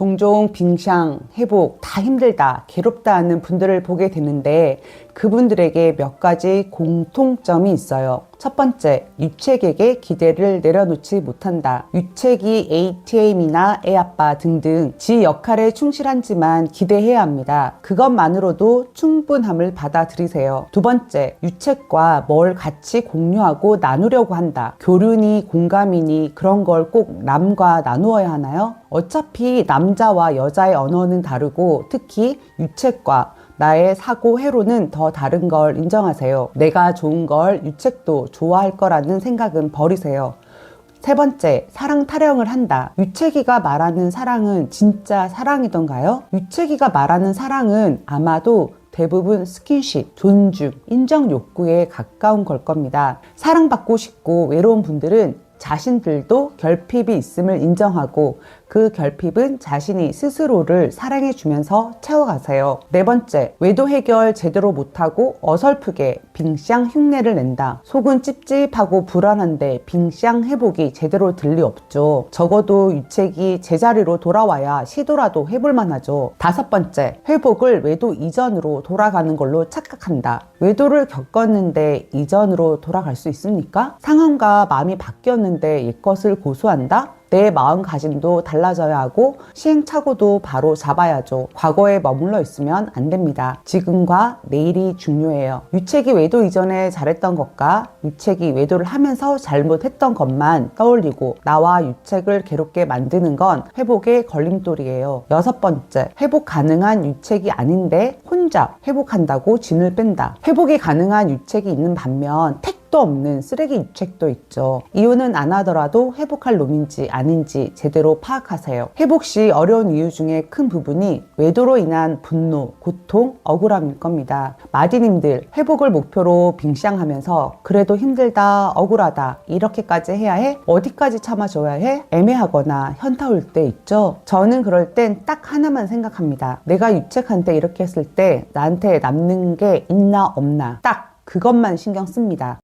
종종 빙샹, 회복, 다 힘들다, 괴롭다 하는 분들을 보게 되는데 그분들에게 몇 가지 공통점이 있어요. 첫 번째, 유책에게 기대를 내려놓지 못한다. 유책이 ATM이나 애아빠 등등 지 역할에 충실하지만 기대해야 합니다. 그것만으로도 충분함을 받아들이세요. 두 번째, 유책과 뭘 같이 공유하고 나누려고 한다. 교류니 공감이니 그런 걸 꼭 남과 나누어야 하나요? 어차피 남자와 여자의 언어는 다르고 특히 유책과 나의 사고 회로는 더 다른 걸 인정하세요. 내가 좋은 걸 유책도 좋아할 거라는 생각은 버리세요. 세 번째, 사랑 타령을 한다. 유채기가 말하는 사랑은 진짜 사랑이던가요? 유채기가 말하는 사랑은 아마도 대부분 스킨십, 존중, 인정 욕구에 가까운 걸 겁니다. 사랑받고 싶고 외로운 분들은 자신들도 결핍이 있음을 인정하고 그 결핍은 자신이 스스로를 사랑해 주면서 채워가세요. 네 번째, 외도 해결 제대로 못하고 어설프게 빙샹 흉내를 낸다. 속은 찝찝하고 불안한데 빙샹 회복이 제대로 들리 없죠. 적어도 유책이 제자리로 돌아와야 시도라도 해볼 만 하죠. 다섯 번째, 회복을 외도 이전으로 돌아가는 걸로 착각한다. 외도를 겪었는데 이전으로 돌아갈 수 있습니까? 상황과 마음이 바뀌었는데 옛것을 고수한다? 내 마음가짐도 달라져야 하고 시행착오도 바로 잡아야죠. 과거에 머물러 있으면 안 됩니다. 지금과 내일이 중요해요. 유책이 외도 이전에 잘했던 것과 유책이 외도를 하면서 잘못했던 것만 떠올리고 나와 유책을 괴롭게 만드는 건 회복의 걸림돌이에요. 여섯 번째, 회복 가능한 유책이 아닌데 혼자 회복한다고 진을 뺀다. 회복이 가능한 유책이 있는 반면 택도 없는 쓰레기 유책도 있죠. 이유는 안 하더라도 회복할 놈인지 아닌지 제대로 파악하세요. 회복 시 어려운 이유 중에 큰 부분이 외도로 인한 분노, 고통, 억울함일 겁니다. 마디님들 회복을 목표로 빙샹하면서 그래도 힘들다, 억울하다 이렇게까지 해야 해? 어디까지 참아줘야 해? 애매하거나 현타 올 때 있죠. 저는 그럴 땐 딱 하나만 생각합니다. 내가 유책한테 이렇게 했을 때 나한테 남는 게 있나 없나 딱 그것만 신경 씁니다.